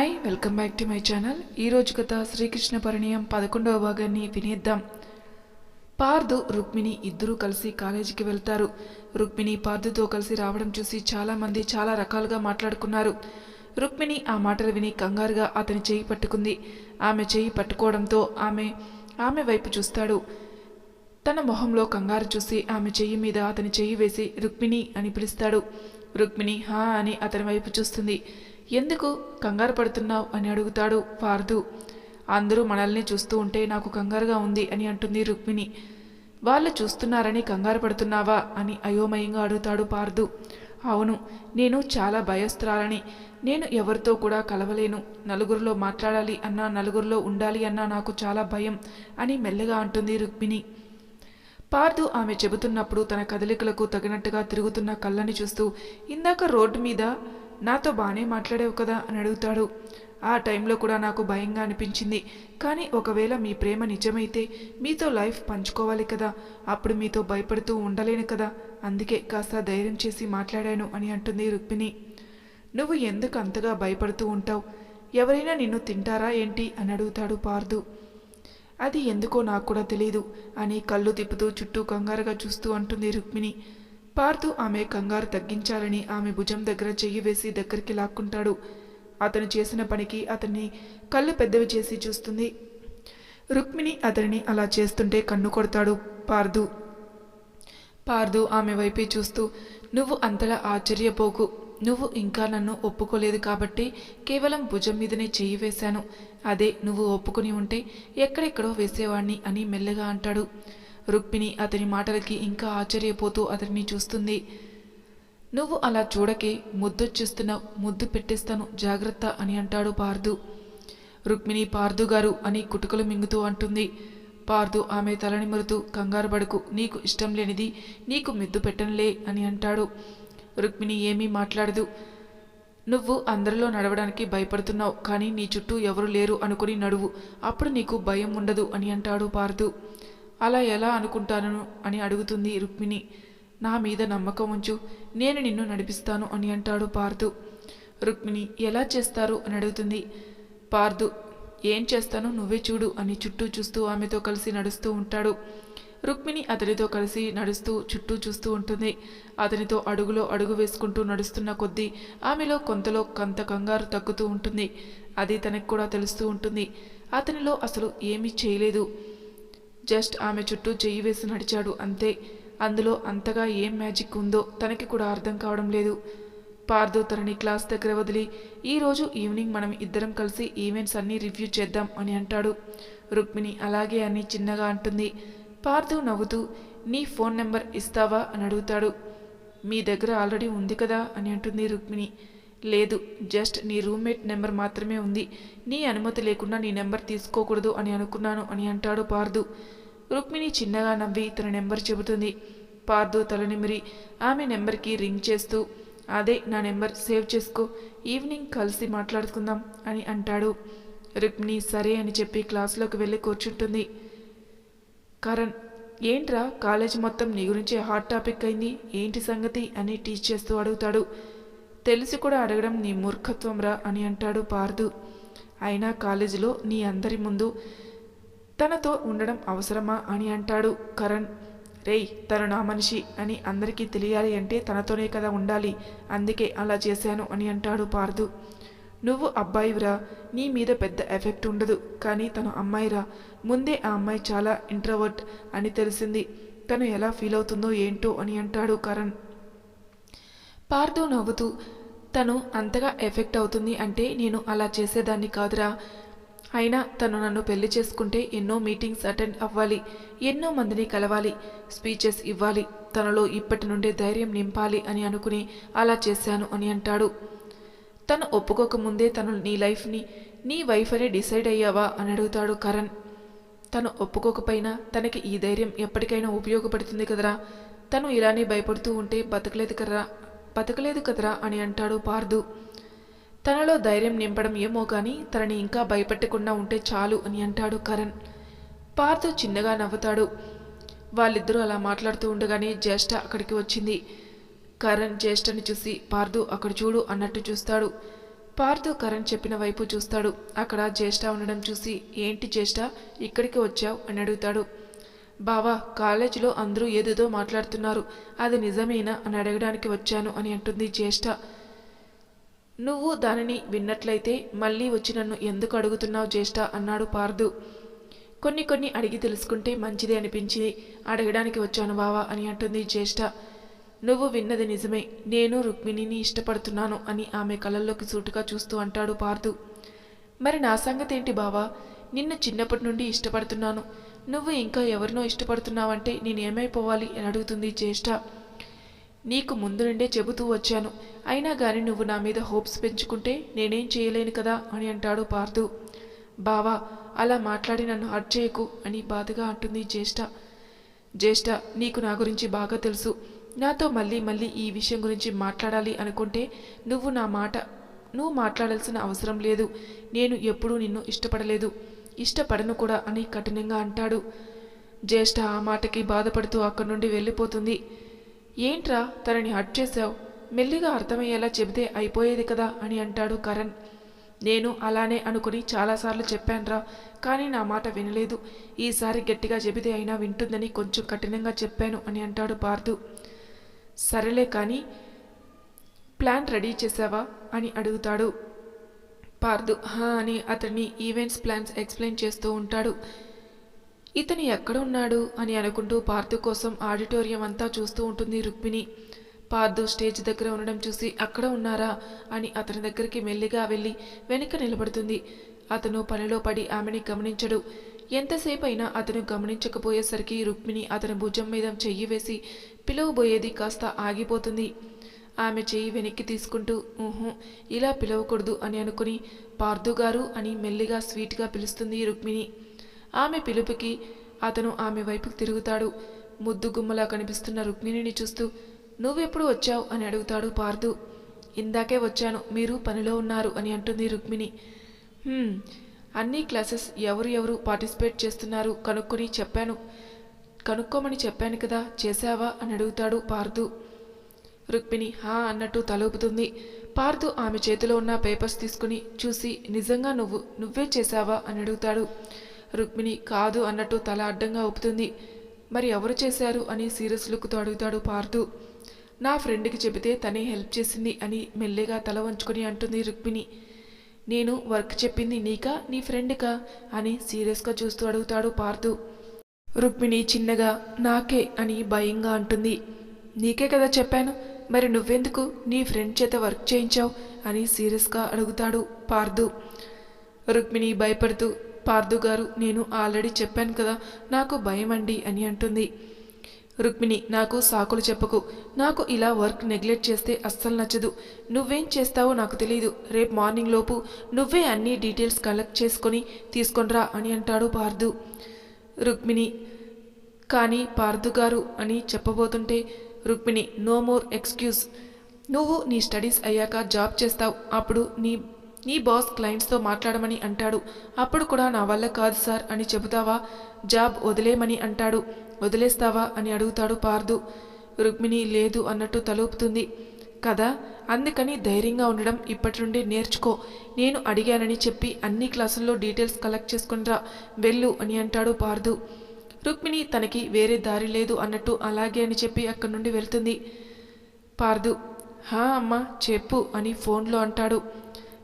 Hi welcome back to my channel ఈరోజు కథ శ్రీకృష్ణ పరిణయం పదకొండవ భాగాన్ని వినేద్దాం. పార్థు రుక్మిణి ఇద్దరూ కలిసి కాలేజీకి వెళ్తారు. రుక్మిణి పార్థుతో కలిసి రావడం చూసి చాలామంది చాలా రకాలుగా మాట్లాడుకున్నారు. రుక్మిణి ఆ మాటలు విని కంగారుగా అతని చేయి పట్టుకుంది. ఆమె చేయి పట్టుకోవడంతో ఆమె ఆమె వైపు చూస్తాడు. తన మొహంలో కంగారు చూసి ఆమె చెయ్యి మీద అతని చెయ్యి వేసి రుక్మిణి అని పిలుస్తాడు. రుక్మిణి హా అని అతని వైపు చూస్తుంది. ఎందుకు కంగారు పడుతున్నావు అని అడుగుతాడు పార్దు. అందరూ మనల్ని చూస్తూ ఉంటే నాకు కంగారుగా ఉంది అని అంటుంది రుక్మిణి. వాళ్ళు చూస్తున్నారని కంగారు పడుతున్నావా అని అయోమయంగా అడుగుతాడు పార్దు. అవును నేను చాలా భయస్త్రాలని నేను ఎవరితో కూడా కలవలేను. నలుగురిలో మాట్లాడాలి అన్నా నలుగురిలో ఉండాలి అన్నా నాకు చాలా భయం అని మెల్లగా అంటుంది రుక్మిణి. పార్దు ఆమె చెబుతున్నప్పుడు తన కదలికలకు తగినట్టుగా తిరుగుతున్న కళ్ళని చూస్తూ ఇందాక రోడ్డు మీద నాతో బాగానే మాట్లాడావు కదా అని అడుగుతాడు. ఆ టైంలో కూడా నాకు భయంగా అనిపించింది. కానీ ఒకవేళ మీ ప్రేమ నిజమైతే మీతో లైఫ్ పంచుకోవాలి కదా. అప్పుడు మీతో భయపడుతూ ఉండలేను కదా. అందుకే కాస్త ధైర్యం చేసి మాట్లాడాను అని అంటుంది రుక్మిణి. నువ్వు ఎందుకు అంతగా భయపడుతూ ఉంటావు? ఎవరైనా నిన్ను తింటారా ఏంటి? అని అడుగుతాడు పార్దు. అది ఎందుకో నాకు కూడా తెలియదు అని కళ్ళు తిప్పుతూ చుట్టూ కంగారుగా చూస్తూ అంటుంది రుక్మిణి. పార్థు ఆమె కంగారు తగ్గించాలని ఆమె భుజం దగ్గర చెయ్యి వేసి దగ్గరికి లాక్కుంటాడు. అతను చేసిన పనికి అతన్ని కళ్ళు పెద్దవి చేసి చూస్తుంది. రుక్మిణి అతనిని అలా చేస్తుంటే కన్ను కొడతాడు పార్థు పార్థు ఆమె వైపే చూస్తూ నువ్వు అంతలా ఆశ్చర్యపోకు. నువ్వు ఇంకా నన్ను ఒప్పుకోలేదు కాబట్టి కేవలం భుజం మీదనే చెయ్యి వేశాను. అదే నువ్వు ఒప్పుకుని ఉంటే ఎక్కడెక్కడో వేసేవాణ్ణి అని మెల్లగా అంటాడు. రుక్మిణి అతని మాటలకి ఇంకా ఆశ్చర్యపోతూ అతన్ని చూస్తుంది. నువ్వు అలా చూడకే ముద్దొచ్చేస్తున్నావు ముద్దు పెట్టేస్తాను జాగ్రత్త అని అంటాడు పార్దు. రుక్మిణి పార్థు గారు అని కుటుకలు మింగుతూ అంటుంది. పార్థు ఆమె తలనిమరుతూ కంగారు పడుకు. నీకు ఇష్టం లేనిది నీకు మిద్దు పెట్టనులే అని అంటాడు. రుక్మిణి ఏమీ మాట్లాడదు. నువ్వు అందరిలో నడవడానికి భయపడుతున్నావు కానీ నీ చుట్టూ ఎవరు లేరు అనుకుని నడువు. అప్పుడు నీకు భయం ఉండదు అని అంటాడు పార్దు. అలా ఎలా అనుకుంటాను అని అడుగుతుంది రుక్మిణి. నా మీద నమ్మకం ఉంచు నేను నిన్ను నడిపిస్తాను అని అంటాడు పార్థు రుక్మిణి ఎలా చేస్తారు అని అడుగుతుంది. పార్థు ఏం చేస్తానో నువ్వే చూడు అని చుట్టూ చూస్తూ ఆమెతో కలిసి నడుస్తూ ఉంటాడు. రుక్మిణి అతనితో కలిసి నడుస్తూ చుట్టూ చూస్తూ ఉంటుంది. అతనితో అడుగులో అడుగు వేసుకుంటూ నడుస్తున్న కొద్దీ ఆమెలో కొంతలో కొంత కంగారు తగ్గుతూ ఉంటుంది. అది తనకు కూడా తెలుస్తూ ఉంటుంది. అతనిలో అసలు ఏమీ చేయలేదు. జస్ట్ ఆమె చుట్టూ చెయ్యి వేసి నడిచాడు అంతే. అందులో అంతగా ఏం మ్యాజిక్ ఉందో తనకి కూడా అర్థం కావడం లేదు. పార్థు తనని క్లాస్ దగ్గర వదిలి ఈరోజు ఈవినింగ్ మనం ఇద్దరం కలిసి ఈవెంట్స్ అన్నీ రివ్యూ చేద్దాం అని అంటాడు. రుక్మిణి అలాగే అని చిన్నగా అంటుంది. పార్థు నవ్వుతూ నీ ఫోన్ నెంబర్ ఇస్తావా? అని అడుగుతాడు. మీ దగ్గర ఆల్రెడీ ఉంది కదా? అని అంటుంది రుక్మిణి. లేదు జస్ట్ నీ రూమ్మేట్ నెంబర్ మాత్రమే ఉంది. నీ అనుమతి లేకుండా నీ నెంబర్ తీసుకోకూడదు అని అనుకున్నాను అని అంటాడు పార్థు రుక్మిణి చిన్నగా నవ్వి తన నెంబర్ చెబుతుంది. పార్థు తలనిమిరి ఆమె నెంబర్కి రింగ్ చేస్తూ అదే నా నెంబర్ సేవ్ చేసుకో ఈవినింగ్ కలిసి మాట్లాడుకుందాం అని అంటాడు. రుక్మిణి సరే అని చెప్పి క్లాస్లోకి వెళ్ళి కూర్చుంటుంది. కరణ్ ఏంట్రా కాలేజ్ మొత్తం నీ గురించి హాట్ టాపిక్ అయింది ఏంటి సంగతి? అని టీచ్ చేస్తూ అడుగుతాడు. తెలిసి కూడా అడగడం నీ మూర్ఖత్వం రా అని అంటాడు పార్థు అయినా కాలేజీలో నీ అందరి ముందు తనతో ఉండడం అవసరమా అని అంటాడు కరణ్. రేయ్ తను నా మనిషి అని అందరికీ తెలియాలి అంటే తనతోనే కదా ఉండాలి. అందుకే అలా చేశాను అని అంటాడు పార్థు నువ్వు అబ్బాయివిరా నీ మీద పెద్ద ఎఫెక్ట్ ఉండదు. కానీ తను అమ్మాయిరా. ముందే ఆ అమ్మాయి చాలా ఇంట్రవర్ట్ అని తెలిసింది. తను ఎలా ఫీల్ అవుతుందో ఏంటో అని అంటాడు కరణ్. పార్థు నవ్వుతూ తను అంతగా ఎఫెక్ట్ అవుతుంది అంటే నేను అలా చేసేదాన్ని కాదురా. అయినా తను నన్ను పెళ్ళి చేసుకుంటే ఎన్నో మీటింగ్స్ అటెండ్ అవ్వాలి ఎన్నో మందిని కలవాలి స్పీచెస్ ఇవ్వాలి తనలో ఇప్పటి నుండే ధైర్యం నింపాలి అని అనుకుని అలా చేశాను అని అంటాడు. తను ఒప్పుకోకముందే తను నీ లైఫ్ని నీ వైఫ్ అని డిసైడ్ అయ్యావా అని అడుగుతాడు కరణ్. తను ఒప్పుకోకపోయినా తనకి ఈ ధైర్యం ఎప్పటికైనా ఉపయోగపడుతుంది కదరా. తను ఇలానే భయపడుతూ ఉంటే బతకలేదు కదరా బతకలేదు కదరా అని అంటాడు పార్దు. తనలో ధైర్యం నింపడం ఏమో కానీ తనని ఇంకా భయపెట్టకుండా ఉంటే చాలు అని అంటాడు కరణ్. పార్థ చిన్నగా నవ్వుతాడు. వాళ్ళిద్దరూ అలా మాట్లాడుతూ ఉండగానే జ్యేష్ఠ అక్కడికి వచ్చింది. కరణ్ జ్యేష్ఠని చూసి పార్థు అక్కడ చూడు అన్నట్టు చూస్తాడు. పార్థు కరణ్ చెప్పిన వైపు చూస్తాడు. అక్కడ జ్యేష్ఠ ఉండడం చూసి ఏంటి జ్యేష్ఠ ఇక్కడికి వచ్చావు? అని అడుగుతాడు. బావా కాలేజీలో అందరూ ఏదేదో మాట్లాడుతున్నారు. అది నిజమేనా? అని అడగడానికి వచ్చాను అని అంటుంది జ్యేష్ఠ. నువ్వు దానిని విన్నట్లయితే మళ్ళీ వచ్చి నన్ను ఎందుకు అడుగుతున్నావు జ్యేష్ఠ? అన్నాడు పార్దు. కొన్ని కొన్ని అడిగి తెలుసుకుంటే మంచిది అనిపించింది అడగడానికి వచ్చాను బావా అని అంటుంది జ్యేష్ఠ. నువ్వు విన్నది నిజమే నేను రుక్మిణిని ఇష్టపడుతున్నాను అని ఆమె కళ్ళల్లోకి సూటుగా చూస్తూ అంటాడు పార్దు. మరి నా సంగతి ఏంటి బావా? నిన్ను చిన్నప్పటి నుండి ఇష్టపడుతున్నాను. నువ్వు ఇంకా ఎవరినో ఇష్టపడుతున్నావంటే నేనేమైపోవాలి అని అడుగుతుంది జ్యేష్ఠ. నీకు ముందు నుండే చెబుతూ వచ్చాను. అయినా గాని నువ్వు నా మీద హోప్స్ పెంచుకుంటే నేనేం చేయలేను కదా అని అంటాడు పార్థు. బావా అలా మాట్లాడి నన్ను హర్ట్ చేయకు అని బాధగా అంటుంది జ్యేష్ఠ. జ్యేష్ఠ నీకు నా గురించి బాగా తెలుసు. నాతో మళ్ళీ మళ్ళీ ఈ విషయం గురించి మాట్లాడాలి అనుకుంటే నువ్వు నా మాట నువ్వు మాట్లాడాల్సిన అవసరం లేదు. నేను ఎప్పుడూ నిన్ను ఇష్టపడలేదు. ఇష్టపడను కూడా అని కఠినంగా అంటాడు. జ్యేష్ఠ ఆ మాటకి బాధపడుతూ అక్కడి నుండి వెళ్ళిపోతుంది. ఏంట్రా తనని హట్ చేశావు? మెల్లిగా అర్థమయ్యేలా చెబితే అయిపోయేది కదా అని అంటాడు కరణ్. నేను అలానే అనుకుని చాలాసార్లు చెప్పానురా కానీ నా మాట వినలేదు. ఈసారి గట్టిగా చెబితే అయినా వింటుందని కొంచెం కఠినంగా చెప్పాను అని అంటాడు పార్థు. సరేలే కానీ ప్లాన్ రెడీ చేసావా అని అడుగుతాడు. పార్థు హా అని అతన్ని ఈవెంట్స్ ప్లాన్స్ ఎక్స్ప్లెయిన్ చేస్తూ ఉంటాడు. ఇతను ఎక్కడ ఉన్నాడు అని అనుకుంటూ పార్థు కోసం ఆడిటోరియం అంతా చూస్తూ ఉంటుంది రుక్మిణి. పార్థు స్టేజ్ దగ్గర ఉండడం చూసి అక్కడ ఉన్నారా? అని అతని దగ్గరికి మెల్లిగా వెళ్ళి వెనుక నిలబడుతుంది. అతను పనిలో పడి ఆమెని గమనించడు. ఎంతసేపు అయినా అతను గమనించకపోయేసరికి రుక్మిణి అతని భుజం మీద చెయ్యి వేసి పిలవబోయేది కాస్త ఆగిపోతుంది. ఆమె చెయ్యి వెనక్కి తీసుకుంటూ ఊహు ఇలా పిలవకూడదు అని అనుకుని పార్థు గారు అని మెల్లిగా స్వీట్గా పిలుస్తుంది రుక్మిణి. ఆమె పిలుపుకి అతను ఆమె వైపుకు తిరుగుతాడు. ముద్దు గుమ్మలా కనిపిస్తున్న రుక్మిణిని చూస్తూ నువ్వెప్పుడు వచ్చావు? అని అడుగుతాడు పార్దు. ఇందాకే వచ్చాను. మీరు పనిలో ఉన్నారు అని అంటుంది రుక్మిణి. అన్ని క్లాసెస్ ఎవరు ఎవరు పార్టిసిపేట్ చేస్తున్నారు? కనుక్కొని చెప్పాను. కనుక్కోమని చెప్పాను కదా. చేశావా? అని అడుగుతాడు పార్దు. రుక్మిణి హా అన్నట్టు తలూపుతుంది. పార్దు ఆమె చేతిలో ఉన్న పేపర్స్ తీసుకుని చూసి నిజంగా నువ్వు నువ్వే చేశావా? అని అడుగుతాడు. రుక్మిణి కాదు అన్నట్టు తల అడ్డంగా ఊపుతుంది. మరి ఎవరు చేశారు అని సీరియస్ లుక్తో అడుగుతాడు పార్థు నా ఫ్రెండ్కి చెబితే తనే హెల్ప్ చేసింది అని మెల్లగా తల వంచుకొని అంటుంది రుక్మిణి. నేను వర్క్ చెప్పింది నీకా నీ ఫ్రెండ్కా అని సీరియస్గా చూస్తూ అడుగుతాడు పార్థు రుక్మిణి చిన్నగా నాకే అని భయంగా అంటుంది. నీకే కదా చెప్పాను మరి నువ్వెందుకు నీ ఫ్రెండ్ చేత వర్క్ చేయించావు అని సీరియస్గా అడుగుతాడు పార్థు రుక్మిణి భయపడుతూ పార్థు గారు నేను ఆల్రెడీ చెప్పాను కదా నాకు భయం అండి అని అంటుంది. రుక్మిణి నాకు సాకులు చెప్పకు. నాకు ఇలా వర్క్ నెగ్లెక్ట్ చేస్తే అస్సలు నచ్చదు. నువ్వేం చేస్తావో నాకు తెలియదు రేపు మార్నింగ్ లోపు నువ్వే అన్ని డీటెయిల్స్ కలెక్ట్ చేసుకొని తీసుకొనిరా అని అంటాడు పార్థు. రుక్మిణి కానీ పార్థు గారు అని చెప్పబోతుంటే రుక్మిణి నో మోర్ ఎక్స్క్యూజ్. నువ్వు నీ స్టడీస్ అయ్యాక జాబ్ చేస్తావు. అప్పుడు నీ నీ బాస్ క్లయింట్స్తో మాట్లాడమని అంటాడు. అప్పుడు కూడా నా వల్ల కాదు సార్ అని చెబుతావా? జాబ్ వదిలేమని అంటాడు. వదిలేస్తావా అని అడుగుతాడు పార్దు. రుక్మిణి లేదు అన్నట్టు తలూపుతుంది. కదా అందుకని ధైర్యంగా ఉండడం ఇప్పటి నుండి నేర్చుకో. నేను అడిగానని చెప్పి అన్ని క్లాసుల్లో డీటెయిల్స్ కలెక్ట్ చేసుకునిరా వెళ్ళు అని అంటాడు పార్దు. రుక్మిణి తనకి వేరే దారి లేదు అన్నట్టు అలాగే అని చెప్పి అక్కడి నుండి వెళ్తుంది. పార్దు హా అమ్మ చెప్పు అని ఫోన్లో అంటాడు.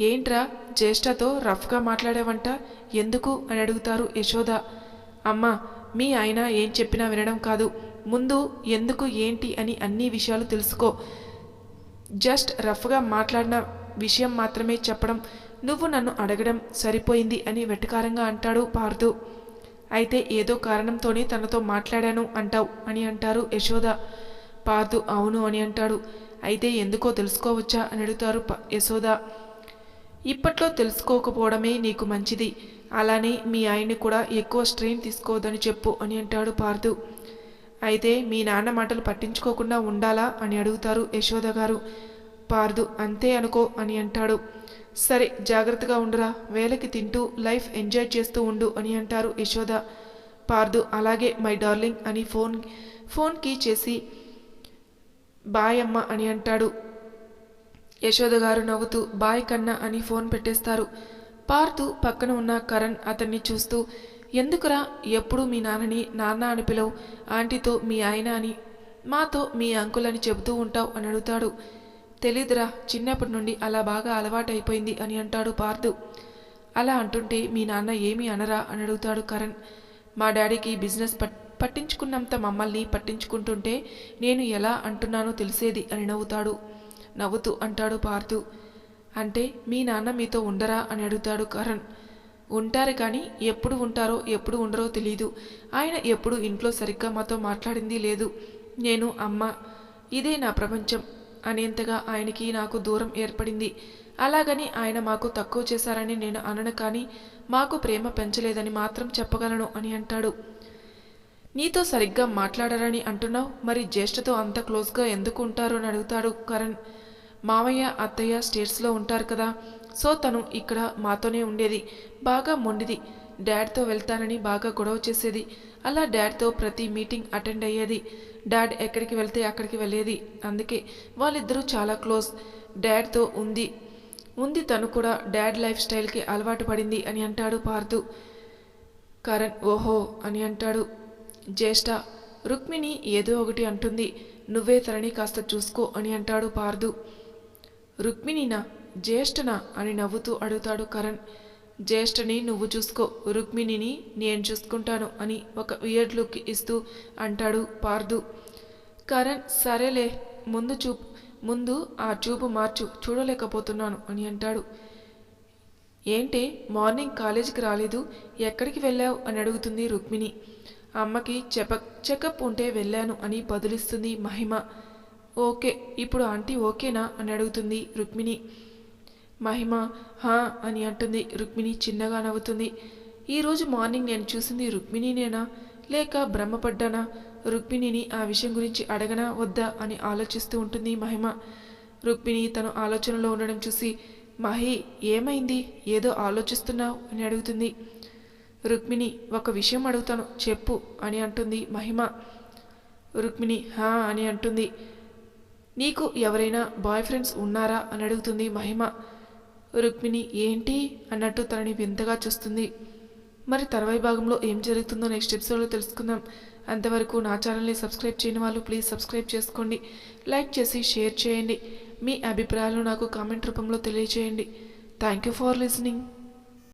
ఏంట్రా జ్యేష్ఠతో రఫ్గా మాట్లాడావంట? ఎందుకు? అని అడుగుతారు యశోద. అమ్మా మీ ఆయన ఏం చెప్పినా వినడం కాదు. ముందు ఎందుకు ఏంటి అని అన్ని విషయాలు తెలుసుకో. జస్ట్ రఫ్గా మాట్లాడిన విషయం మాత్రమే చెప్పడం. నువ్వు నన్ను అడగడం సరిపోయింది అని వెటకారంగా అంటాడు పార్థు అయితే ఏదో కారణంతోనే తనతో మాట్లాడాను అంటావు అని అంటారు యశోద. పార్థు అవును అని అంటాడు. అయితే ఎందుకో తెలుసుకోవచ్చా అని అడుగుతారు ప- యశోద. ఇప్పట్లో తెలుసుకోకపోవడమే నీకు మంచిది. అలానే మీ ఆయన్ని కూడా ఎక్కువ స్ట్రెయిన్ తీసుకోవద్దని చెప్పు అని అంటాడు పార్థు. అయితే మీ నాన్న మాటలు పట్టించుకోకుండా ఉండాలా అని అడుగుతారు యశోద గారు. పార్దు అంతే అనుకో అని అంటాడు. సరే జాగ్రత్తగా ఉండురా. వేలకి తింటూ లైఫ్ ఎంజాయ్ చేస్తూ ఉండు అని అంటారు యశోద. పార్దు అలాగే మై డార్లింగ్ అని ఫోన్ ఫోన్కి చేసి బాయ్ అమ్మ అని అంటాడు. యశోద గారు నవ్వుతూ బాయ్ కన్నా అని ఫోన్ పెట్టేస్తారు. పార్థు పక్కన ఉన్న కరణ్ అతన్ని చూస్తూ ఎందుకురా ఎప్పుడు మీ నాన్నని నాన్న అని పిలవు ఆంటీతో మీ ఆయన అని మాతో మీ అంకుల్ అని చెబుతూ ఉంటావు అని అడుగుతాడు. తెలీదురా చిన్నప్పటి నుండి అలా బాగా అలవాటైపోయింది అని అంటాడు పార్థు అలా అంటుంటే మీ నాన్న ఏమీ అనరా అని అడుగుతాడు కరణ్. మా డాడీకి బిజినెస్ పట్ పట్టించుకున్నంత మమ్మల్ని పట్టించుకుంటుంటే నేను ఎలా అంటున్నానో తెలిసేది అని నవ్వుతాడు. నవ్వుతూ అంటాడు పార్థు అంటే మీ నాన్న మీతో ఉండరా అని అడుగుతాడు కరణ్. ఉంటారు కానీ ఎప్పుడు ఉంటారో ఎప్పుడు ఉండరో తెలీదు. ఆయన ఎప్పుడు ఇంట్లో సరిగ్గా మాతో మాట్లాడింది లేదు. నేను అమ్మ ఇదే నా ప్రపంచం అనేంతగా ఆయనకి నాకు దూరం ఏర్పడింది. అలాగని ఆయన మాకు తక్కువ చేశారని నేను అనను కానీ మాకు ప్రేమ పెంచలేదని మాత్రం చెప్పగలను అని అంటాడు. నీతో సరిగ్గా మాట్లాడారని అంటున్నావు? మరి జ్యేష్ఠతో అంత క్లోజ్గా ఎందుకు ఉంటారు అని అడుగుతాడు కరణ్. మామయ్య అత్తయ్య స్టేట్స్లో ఉంటారు కదా సో తను ఇక్కడ మాతోనే ఉండేది. బాగా మొండిది. డాడ్తో వెళ్తానని బాగా గొడవ చేసేది. అలా డాడ్తో ప్రతి మీటింగ్ అటెండ్ అయ్యేది. డాడ్ ఎక్కడికి వెళ్తే అక్కడికి వెళ్ళేది. అందుకే వాళ్ళిద్దరూ చాలా క్లోజ్. డాడ్తో ఉంది. ఉంది తను కూడా డాడ్ లైఫ్ స్టైల్కి అలవాటు పడింది అని అంటాడు పార్థు కరణ్ ఓహో అని అంటాడు. జ్యేష్ఠ రుక్మిణి ఏదో ఒకటి అంటుంది. నువ్వే తనని కాస్త చూసుకో అని అంటాడు పార్థు రుక్మిణినా జ్యేష్ఠనా అని నవ్వుతూ అడుగుతాడు కరణ్. జ్యేష్ఠని నువ్వు చూసుకో రుక్మిణిని నేను చూసుకుంటాను అని ఒక వియర్డ్ లుక్ ఇస్తూ అంటాడు పార్దు. కరణ్ సరేలే ముందు చూపు ముందు ఆ చూపు మార్చు చూడలేకపోతున్నాను అని అంటాడు. ఏంటి మార్నింగ్ కాలేజీకి రాలేదు ఎక్కడికి వెళ్ళావు అని అడుగుతుంది రుక్మిణి. అమ్మకి చెప చెకప్ ఉంటే వెళ్ళాను అని బదులిస్తుంది మహిమ. ఓకే ఇప్పుడు ఆంటీ ఓకేనా? అని అడుగుతుంది రుక్మిణి. మహిమ హా అని అంటుంది రుక్మిణి చిన్నగా నవ్వుతుంది. ఈరోజు మార్నింగ్ నేను చూసింది రుక్మిణినేనా? లేక భ్రమపడ్డానా రుక్మిణిని ఆ విషయం గురించి అడగనా వద్దా అని ఆలోచిస్తూ ఉంటుంది మహిమ. రుక్మిణి తను ఆలోచనలో ఉండడం చూసి మహి ఏమైంది? ఏదో ఆలోచిస్తున్నావు? అని అడుగుతుంది. రుక్మిణి ఒక విషయం అడుగుతాను చెప్పు అని అంటుంది మహిమ. రుక్మిణి హా అని అంటుంది. నీకు ఎవరైనా బాయ్ ఫ్రెండ్స్ ఉన్నారా అని అడుగుతుంది మహిమ. రుక్మిణి ఏంటి? అన్నట్టు తనని వింతగా చూస్తుంది. మరి తర్వాయి భాగంలో ఏం జరుగుతుందో నెక్స్ట్ ఎపిసోడ్లో తెలుసుకుందాం. అంతవరకు నా ఛానల్ని సబ్స్క్రైబ్ చేయని వాళ్ళు ప్లీజ్ సబ్స్క్రైబ్ చేసుకోండి. లైక్ చేసి షేర్ చేయండి. మీ అభిప్రాయాలు నాకు కామెంట్ రూపంలో తెలియజేయండి థ్యాంక్ యూ ఫర్ లిసనింగ్